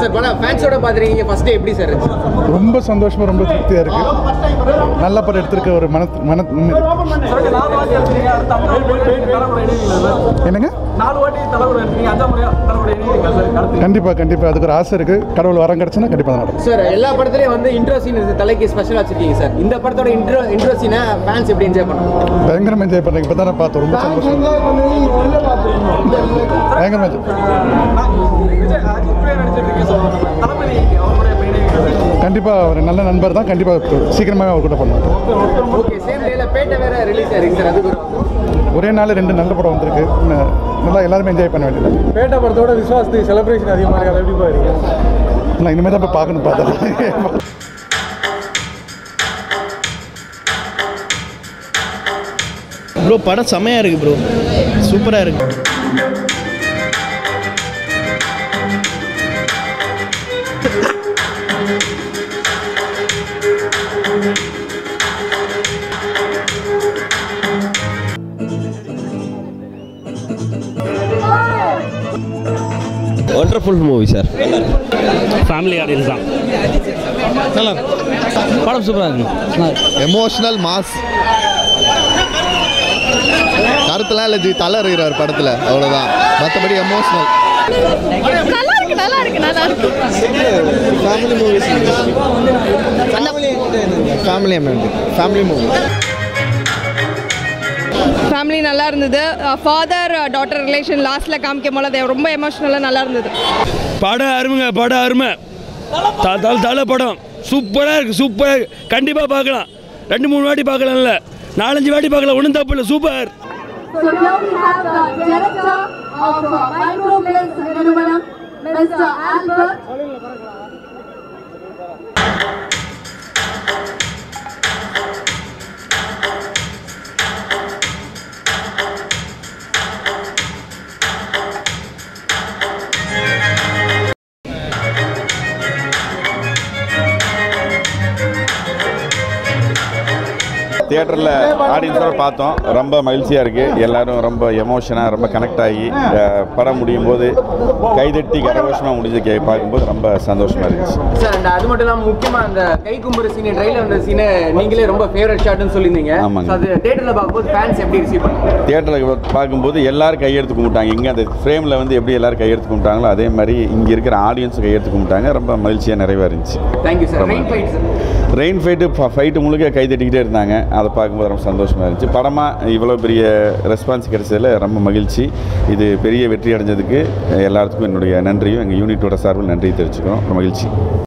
Sir படம் ஃபேன்ஸோட பார்த்துருக்கீங்க first day எப்படி சார் ரொம்ப சந்தோஷமாக ரொம்ப திருப்தியாக இருக்குது நல்ல படம் எடுத்திருக்க ஒரு மன மன. என்னங்க? கண்டிப்பாக கண்டிப்பாக அதுக்கு ஒரு ஆசை இருக்குது கடவுள் வரம் கிடச்சுன்னா கண்டிப்பாக நடக்கும். சார் எல்லா படத்துலயும் வந்து இன்ட்ரோ சீன் தலைக்கு ஸ்பெஷலாக வச்சிருக்கீங்க சார். இந்த படத்தோட இன்ட்ரோ இன்ட்ரோ சீனை ஃபேன்ஸ் எப்படி என்ஜாய் பண்ணுவாங்க பயங்கரமாக என்ஜாய் பண்ணுறேன் இப்போ தானே பார்த்தோம் ரொம்ப சந்தோஷம். பயங்கரமாக கண்டிப்பாக ஒரு நல்ல நண்பர் தான். கண்டிப்பாக சீக்கிரமாகவே அவர் கூட அதுக்கு ஒரு ஒரே நாள் ரெண்டு நல்ல படம் வந்திருக்கு. நல்லா எல்லாருமே என்ஜாய் பண்ண வேண்டியது பேட்டை படத்தோட விசுவாசத்துக்கு செலிப்ரேஷன் அதிகமாக இருக்கு? அதை எப்படி பாருங்க நான் இனிமேல் தான் போய் பார்க்கணும் பார்த்தேன் ப்ரோ படம் செமையாக இருக்குது ப்ரோ சூப்பராக இருக்குது wonderful movie sir family audience தான். நல்லா. படம் சூப்பராக இருக்கு. எமோஷனல் மாஸ் கருத்துலாம் இல்லை ஜி. தலை இருக்கிறார் படத்தில் அவ்வளோதான் மற்றபடி எமோஷனல் நல்லா இருக்கு நல்லா இருக்கு நல்லா இருக்கு family movies family family movie family நல்லா இருந்தது. ஃபாதர் டாட்டர் ரிலேஷன் லாஸ்ட்ல காமிக்கும் போது அது ரொம்ப எமோஷனலாக நல்லா இருந்தது. படம் அருமைங்க படம் அருமை. த- தல தலை படம். சூப்பராக இருக்குது சூப்பராக கண்டிப்பாக பார்க்கலாம். ரெண்டு மூணு வாட்டி பார்க்கலாம்ல. நாலஞ்சு வாட்டி பார்க்கலாம். ஒன்றும் தப்பு இல்லை super. So here we have the director of uh, Microplex Nirumanam, Mr. Albert. தியேட்டரில் ஆடியன்ஸோட பார்த்தோம். ரொம்ப மகிழ்ச்சியாக இருக்குது எல்லாரும் ரொம்ப எமோஷனாக ரொம்ப கனெக்ட் ஆகி படம் முடியும் போது கைதட்டி கரகோஷமாக முடிஞ்சு கே பார்க்கும்போது ரொம்ப சந்தோஷமாக இருந்துச்சு. சார் அந்த அது மட்டும் இல்லாமல் முக்கியமாக அந்த கை கும்புற சீன் ட்ரெயிலர் வந்த சீனை நீங்களே ரொம்ப ஃபேவரட் ஷாட்னு சொல்லியிருந்தீங்க. ஆமாங்க. அது தேட்டரில் பார்க்கும்போது ஃபேன்ஸ் எப்படி ரிசீவ் பண்ணுவாங்க தியேட்டரில் பார்க்கும்போது எல்லாரும் கையெடுத்து கும்பிட்டாங்க. இங்கே அந்த ஃப்ரேமில் வந்து எப்படி எல்லாரும் கையெடுத்து கும்பிட்டாங்களோ அதே மாதிரி இங்கே இருக்கிற ஆடியன்ஸும் கையெடுத்து கும்பிட்டாங்க. ரொம்ப மகிழ்ச்சியாக நிறைவாக இருந்துச்சு. தேங்க்யூ சார் ரொம்ப right fight sir rain fight fight முழுக்க கை தட்டிக்கிட்டே இருந்தாங்க. அதை பார்க்கும்போது ரொம்ப சந்தோஷமாக இருந்துச்சு. படமாக இவ்வளோ பெரிய ரெஸ்பான்ஸ் கிடைச்சதில் ரொம்ப மகிழ்ச்சி. இது பெரிய வெற்றி அடைஞ்சதுக்கு எல்லாத்துக்கும் என்னுடைய நன்றியும் எங்கள் யூனிட்டோட சார்பில் நன்றி தெரிவிச்சுக்கிறோம். ரொம்ப மகிழ்ச்சி.